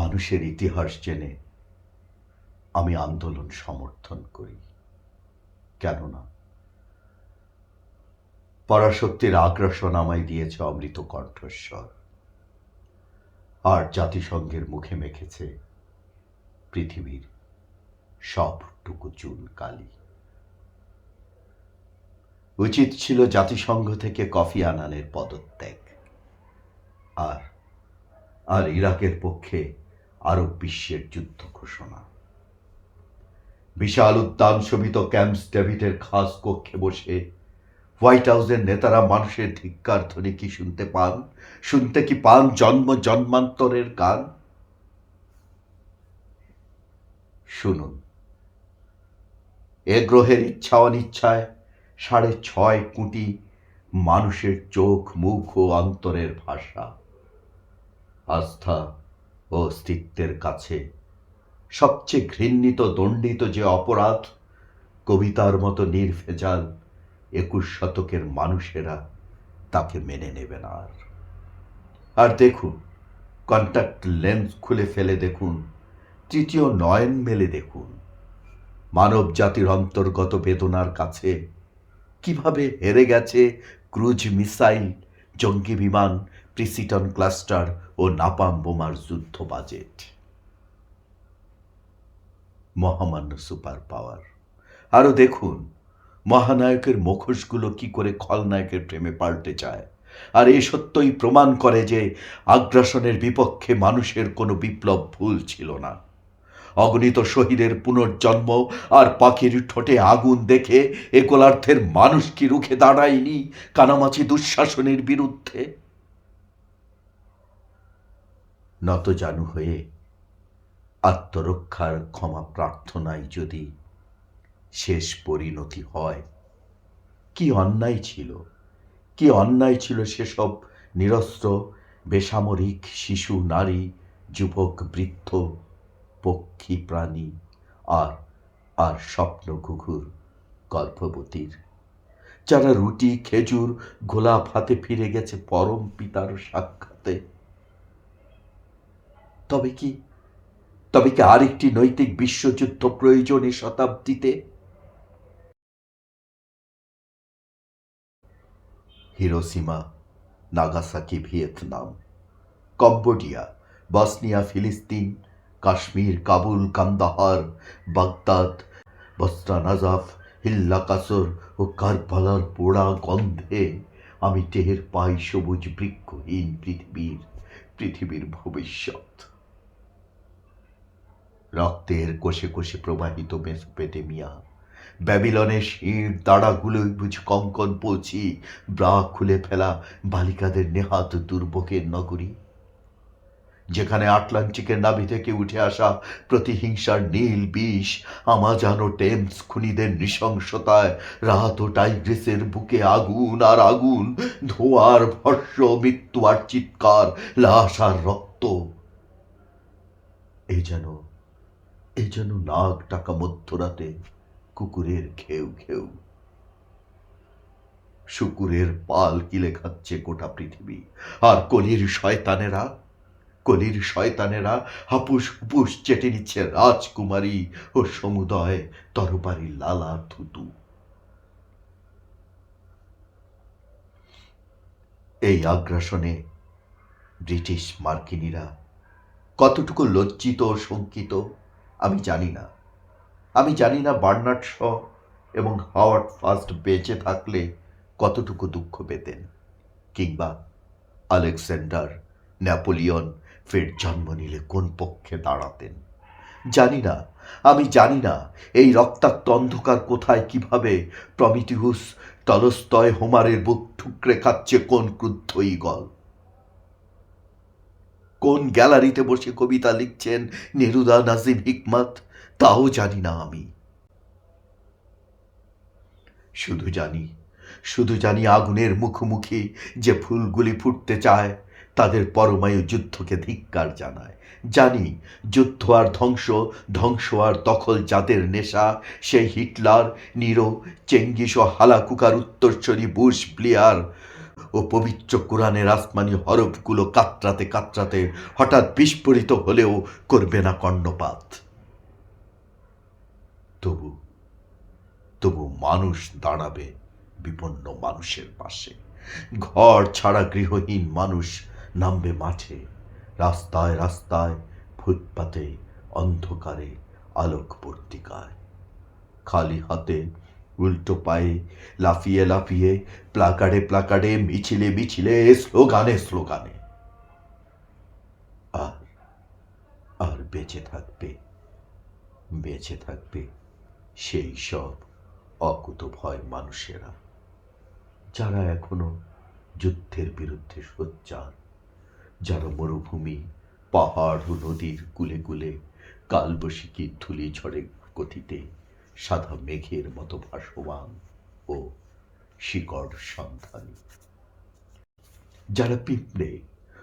মানুষের ইতিহাস জেনে আমি আন্দোলন সমর্থন করি। কেননা পরাশক্তির আগ্রাসন আমায় দিয়েছে অমৃত কণ্ঠস্বর। আর জাতিসংঘের মুখে মেখেছে পৃথিবীর সবটুকু চুন কালি উচিত ছিল জাতিসংঘ থেকে কফি আনানের পদত্যাগ। আর আর ইরাকের পক্ষে আরব বিশ্বের যুদ্ধ ঘোষণা। বিশাল উদ্যান শোভিত ক্যাম্পস ডেভিডের খাস কক্ষে বসে হোয়াইট হাউসের নেতারা মানুষের ধিক্কার ধ্বনি কি শুনতে পান? শুনতে কি পান জন্ম জন্মান্তরের গান? শুনুন। এ গ্রহের ইচ্ছা অনিচ্ছায় সাড়ে ছয় কোটি মানুষের চোখ, মুখ ও অন্তরের ভাষা। আস্থা ও অস্তিত্বের কাছে। সবচেয়ে ঘৃণিত দণ্ডিত যে অপরাধ, কবিতার মতো নির্ভেজাল একুশ শতকের মানুষেরা তাকে মেনে নেবে না আর। আর দেখুন কন্ট্যাক্ট লেন্স খুলে ফেলে দেখুন, তৃতীয় নয়ন মেলে দেখুন। মানব জাতির অন্তর্গত বেদনার কাছে কীভাবে হেরে গেছে ক্রুজ মিসাইল, জঙ্গি বিমান প্রিসিটন ক্লাস্টার ও নাপাম বোমার যুদ্ধ বাজেট। মহামান্য সুপার পাওয়ার। আরও দেখুন, মহানায়কের মুখোশগুলো কি করে খলনায়কের প্রেমে পাল্টে যায়। আর এ সত্যই প্রমাণ করে যে আগ্রাসনের বিপক্ষে মানুষের কোনো বিপ্লব ভুল ছিল না। অগণিত শহীদের পুনর্জন্ম আর পাখির ঠোঁটে আগুন দেখে এ গোলার্ধের মানুষ কি রুখে দাঁড়ায়নি কানামাছি দুঃশাসনের বিরুদ্ধে? নত জানু হয়ে আত্মরক্ষার ক্ষমা প্রার্থনায় যদি শেষ পরিণতি হয়, কি অন্যায় ছিল? কি অন্যায় ছিল সেসব নিরস্ত্র, বেসামরিক শিশু, নারী, যুবক, বৃদ্ধ, পক্ষী, প্রাণী আর আর স্বপ্ন ঘুঘুর গর্ভবতীর যারা রুটি, খেজুর, গোলাপ হাতে ফিরে গেছে পরম পিতার সাক্ষাতে তবে কি? তবে কি আরেকটি নৈতিক বিশ্বযুদ্ধ প্রয়োজন শতাব্দীতে? Hiroshima, Nagasaki, Vietnam, Cambodia, Bosnia, ফিলিস্তিন, Kashmir, Kabul, Kandahar, Baghdad Basra Najaf, Hilla, কাসর ও কারবালার পোড়া গন্ধে আমি টের পাই সবুজ বৃক্ষহীন পৃথিবীর পৃথিবীর ভবিষ্যৎ। রক্তের কোষে কোষে প্রবাহিত মেসোপেটেমিয়া। ব্যাবিলনের শির দাঁড়াগুলোই বুঝ কঙ্কন পৌঁছি ব্রা খুলে ফেলা বালিকাদের নেহাত দুর্ভোগের নগরী। যেখানে আটলান্টিকের নাভি থেকে উঠে আসা প্রতিহিংসার নীল বিষ, আমাজানো টেমস খুনিদের নৃশংসতায় ও টাইগ্রিসের বুকে আগুন আর আগুন, ধোয়ার ভস্য, মৃত্যু আর চিৎকার, লাশ আর রক্ত। এই যেন এই যেন নাক টাকা মধ্যরাতে কুকুরের ঘেউ ঘেউ। শুকুরের পাল কিলে খাচ্ছে গোটা পৃথিবী? আর কলির শয়তানেরা? কলির শয়তানেরা হাপুস হুপুস চেটে নিচ্ছে রাজকুমারী ও সমুদয় তরবারি লালা থুতু। এই আগ্রাসনে ব্রিটিশ মার্কিনীরা কতটুকু লজ্জিত ও শঙ্কিত আমি জানি না। আমি জানি না বার্নার্ড শ এবং হাওয়ার্ড ফার্স্ট বেঁচে থাকলে কতটুকু দুঃখ পেতেন, কিংবা আলেকজান্ডার ন্যাপোলিয়ন ফের জন্ম নিলে কোন পক্ষে দাঁড়াতেন? জানি না, আমি জানি না এই রক্তাক্ত অন্ধকার কোথায়, কীভাবে প্রমিটিহুস টলস্তয় হোমারের বুক ঠুকরে খাচ্ছে কোন ক্রুদ্ধ ঈগল। কোন গ্যালারিতে বসে কবিতা লিখছেন নেরুদা নাজিম হিকমত? তাও জানি না আমি। শুধু জানি শুধু জানি আগুনের মুখোমুখি যে ফুলগুলি ফুটতে চায়, তাদের পরমায়ু যুদ্ধকে ধিক্কার জানায়। জানি, যুদ্ধ আর ধ্বংস ধ্বংস আর দখল যাদের নেশা, সেই হিটলার, নিরো, চেঙ্গিস ও হালাকুকার উত্তরস্বরী বুশ ব্লিয়ার ও পবিত্র কোরআনের আসমানি হরফগুলো কাতরাতে কাতরাতে হঠাৎ বিস্ফোরিত হলেও করবে না কর্ণপাত। তবু তবু মানুষ দাঁড়াবে বিপন্ন মানুষের পাশে। ঘর ছাড়া গৃহহীন মানুষ নামবে মাঠে, রাস্তায় রাস্তায়, ফুটপাতে অন্ধকারে আলোক পত্রিকায় খালি হাতে উল্টো পায়ে লাফিয়ে লাফিয়ে প্লাকার্ডে প্লাকার্ডে মিছিলে মিছিলে, স্লোগানে স্লোগানে। আর আর বেঁচে থাকবে বেঁচে থাকবে সেই সব অকুত ভয় মানুষেরা, যারা এখনও যুদ্ধের বিরুদ্ধে সোচ্চার, যারা মরুভূমি, পাহাড় ও নদীর কুলে কুলে কালবৈশাখীর ধুলি ঝড়ে গতিতে সাদা মেঘের মতো ভাসমান ও শিকড় সন্ধানী। যারা পিঁপড়ে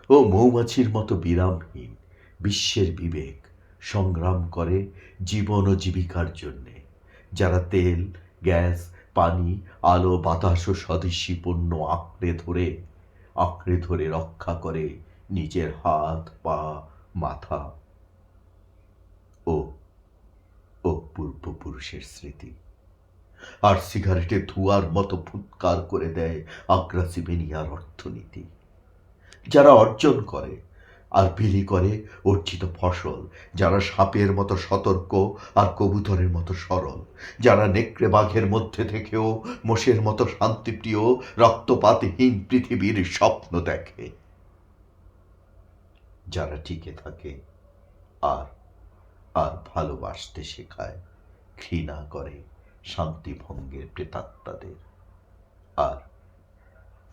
ও মৌমাছির মতো বিরামহীন বিশ্বের বিবেক সংগ্রাম করে জীবন ও জীবিকার জন্যে, যারা তেল, গ্যাস, পানি, আলো, বাতাস ও স্বদেশী পণ্য আঁকড়ে ধরে আঁকড়ে ধরে রক্ষা করে নিজের হাত, পা, মাথা ও পূর্বপুরুষের স্মৃতি। আর সিগারেটে ধোঁয়ার মতো ফুৎকার করে দেয় আগ্রাসিভেনিয়ার অর্থনীতি। যারা অর্জন করে আর বিলি করে অর্জিত ফসল, যারা সাপের মতো সতর্ক আর কবুতরের মতো সরল, যারা নেকড়ে বাঘের মধ্যে থেকেও মোষের মতো শান্তিপ্রিয়, রক্তপাতহীন পৃথিবীর স্বপ্ন দেখে। যারা টিকে থাকে আর আর ভালোবাসতে শেখায়, ঘৃণা করে শান্তিভঙ্গের প্রেতাত্মাদের। আর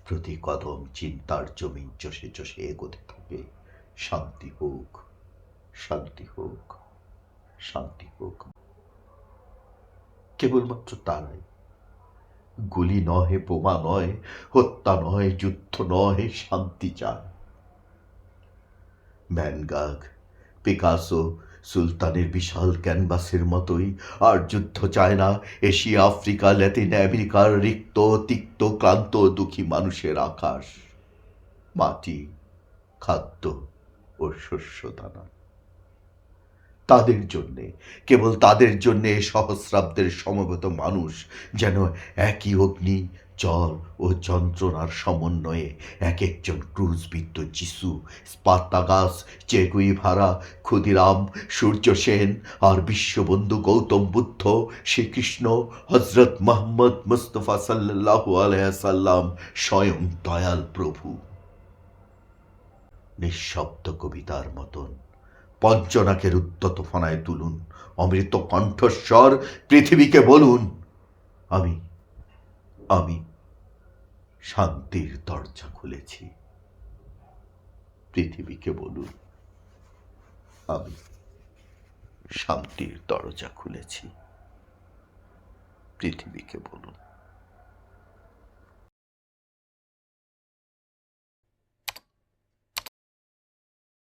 প্রতি কদম চিন্তার জমিন চষে চষে এগোতে থাকে, শান্তি হোক শান্তি হোক শান্তি হোক। কেবলমাত্র তারাই। গুলি নহে, বোমা নয় হত্যা নয় যুদ্ধ নয় শান্তি চায়। ম্যানগাগ পিকাসো সুলতানের বিশাল ক্যানভাসের মতোই আর যুদ্ধ চায় না। এশিয়া, আফ্রিকা, ল্যাতিন আমেরিকার রিক্ত, তিক্ত, ক্লান্ত, দুঃখী মানুষের আকাশ, মাটি, খাদ্য ও শস্য দানা। তাদের জন্যে, কেবল তাদের জন্যে সহস্রাব্দের সমবেত মানুষ যেন একই অগ্নি জল ও যন্ত্রণার সমন্বয়ে এক একজন ক্রুজবিদ্ধ যিশু, স্পার্তাগাস চেগুই ভাড়া ক্ষুদিরাম, সূর্য সেন আর বিশ্ববন্ধু গৌতম বুদ্ধ, শ্রীকৃষ্ণ হজরত মোহাম্মদ মুস্তফা সাল্লাল্লাহু আলাইসাল্লাম স্বয়ং দয়াল প্রভু। নিঃশব্দ কবিতার মতন পঞ্চনাকের উদ্যত ফনায় তুলুন, অমৃত কণ্ঠস্বর পৃথিবীকে বলুন, আমি আমি শান্তির দরজা খুলেছি। পৃথিবীকে বলুন আমি শান্তির দরজা খুলেছি। পৃথিবীকে বলুন।